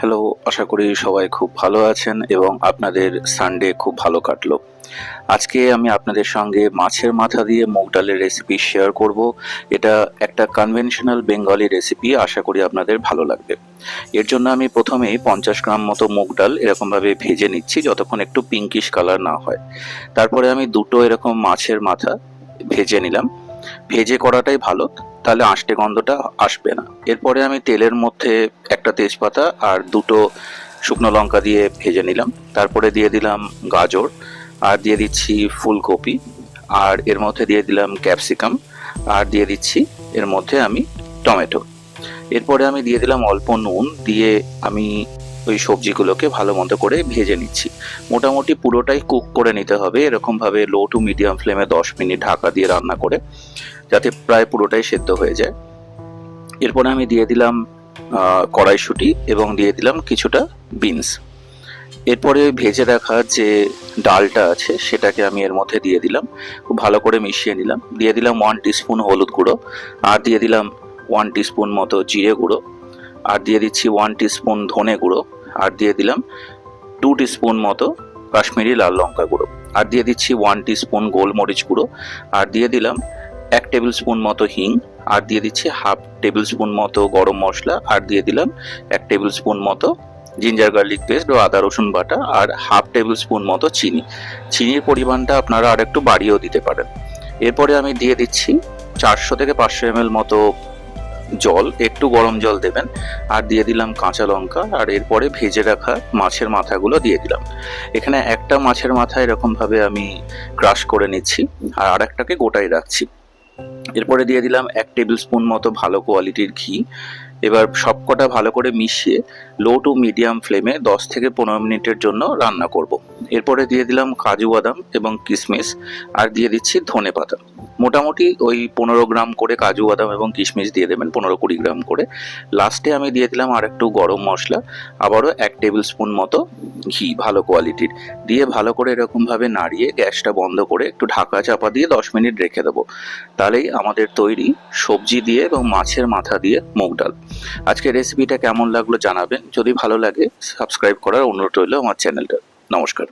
Hello, আশা করি সবাই খুব ভালো আছেন এবং আপনাদের সানডে খুব ভালো কাটলো। আজকে আমি আপনাদের সঙ্গে মাছের মাথা দিয়ে মুগ ডালের রেসিপি শেয়ার করব। এটা একটা কনভেনশনাল বেঙ্গলি রেসিপি আশা করি আপনাদের ভালো লাগবে। এর জন্য আমি প্রথমেই পঞ্চাশ গ্রাম মতো মুগ ডাল এরকমভাবে ভেজে নিচ্ছি, যতক্ষণ একটু পিঙ্কিশ কালার না হয়। তারপরে আমি দুটো এরকম মাছের মাথা ভেজে নিলাম। ভেজে করাটাই ভালো, তাহলে আষ্টে গন্ধটা আসবে না। এরপরে আমি তেলের মধ্যে একটা তেজপাতা আর দুটো শুকনো লঙ্কা দিয়ে ভেজে নিলাম। তারপরে দিয়ে দিলাম গাজর, আর দিয়ে দিচ্ছি ফুলকপি, আর এর মধ্যে দিয়ে দিলাম ক্যাপসিকাম, আর দিয়ে দিচ্ছি এর মধ্যে আমি টমেটো। এরপরে আমি দিয়ে দিলাম অল্প নুন, দিয়ে আমি ওই সবজিগুলোকে ভালো মতো করে ভেজে নিচ্ছি। মোটামুটি পুরোটাই কুক করে নিতে হবে, এরকমভাবে লো টু মিডিয়াম ফ্লেমে দশ মিনিট ঢাকা দিয়ে রান্না করে, যাতে প্রায় পুরোটাই সেদ্ধ হয়ে যায়। এরপরে আমি দিয়ে দিলাম কড়াইশুঁটি এবং দিয়ে দিলাম কিছুটা বিনস এরপরে ভেজে রাখা যে ডালটা আছে, সেটাকে আমি এর মধ্যে দিয়ে দিলাম, খুব ভালো করে মিশিয়ে নিলাম। দিয়ে দিলাম ওয়ান টিস্পুন হলুদ গুঁড়ো, আর দিয়ে দিলাম ওয়ান টিস্পুন মতো জিরে গুঁড়ো। আর দিয়ে দিচ্ছি ওয়ান টিস্পুন ধনে গুঁড়ো, আর দিয়ে দিলাম টু টিস্পুন মতো কাশ্মীরি লাল লঙ্কা গুঁড়ো, আর দিয়ে দিচ্ছি ওয়ান টিস্পুন গোলমরিচ গুঁড়ো, আর দিয়ে দিলাম এক টেবিল স্পুন মতো হিং, আর দিয়ে দিচ্ছি হাফ টেবিল স্পুন মতো গরম মশলা, আর দিয়ে দিলাম এক টেবিল স্পুন মতো জিঞ্জার গার্লিক পেস্ট ও আদা রসুন বাটা, আর হাফ টেবিল স্পুন মতো চিনি। চিনির পরিমাণটা আপনারা আর একটু বাড়িয়েও দিতে পারেন। এরপরে আমি দিয়ে দিচ্ছি চারশো থেকে পাঁচশো এম মতো জল, একটু গরম জল দেবেন, আর দিয়ে দিলাম কাঁচা লঙ্কা, আর এরপরে ভেজে রাখা মাছের মাথাগুলো দিয়ে দিলাম। এখানে একটা মাছের মাথা এরকমভাবে আমি ক্রাশ করে নিচ্ছি, আর আরেকটাকে গোটাই রাখছি। এরপরে দিয়ে দিলাম এক টেবিল স্পুন মতো ভালো কোয়ালিটির ঘি। এবার সবকটা ভালো করে মিশিয়ে লো টু মিডিয়াম ফ্লেমে দশ থেকে পনেরো মিনিটের জন্য রান্না করব। এরপরে দিয়ে দিলাম কাজু বাদাম এবং কিশমিশ, আর দিয়ে দিচ্ছি ধনে পাতা মোটামুটি ওই পনেরো গ্রাম করে কাজু, বাদাম এবং কিশমিশ দিয়ে দেবেন, পনেরো কুড়ি গ্রাম করে। লাস্টে আমি দিয়ে দিলাম আর একটু গরম মশলা, আবারও এক টেবিল স্পুন মতো ঘি, ভালো কোয়ালিটির দিয়ে ভালো করে এরকমভাবে নাড়িয়ে গ্যাসটা বন্ধ করে একটু ঢাকা চাপা দিয়ে দশ মিনিট রেখে দেবো। তাহলেই আমাদের তৈরি সবজি দিয়ে এবং মাছের মাথা দিয়ে মুগ ডাল। আজকে রেসিপিটা কেমন লাগল জানাবেন। যদি ভালো লাগে সাবস্ক্রাইব করার অনুরোধ রইল আমার চ্যানেলটা নমস্কার।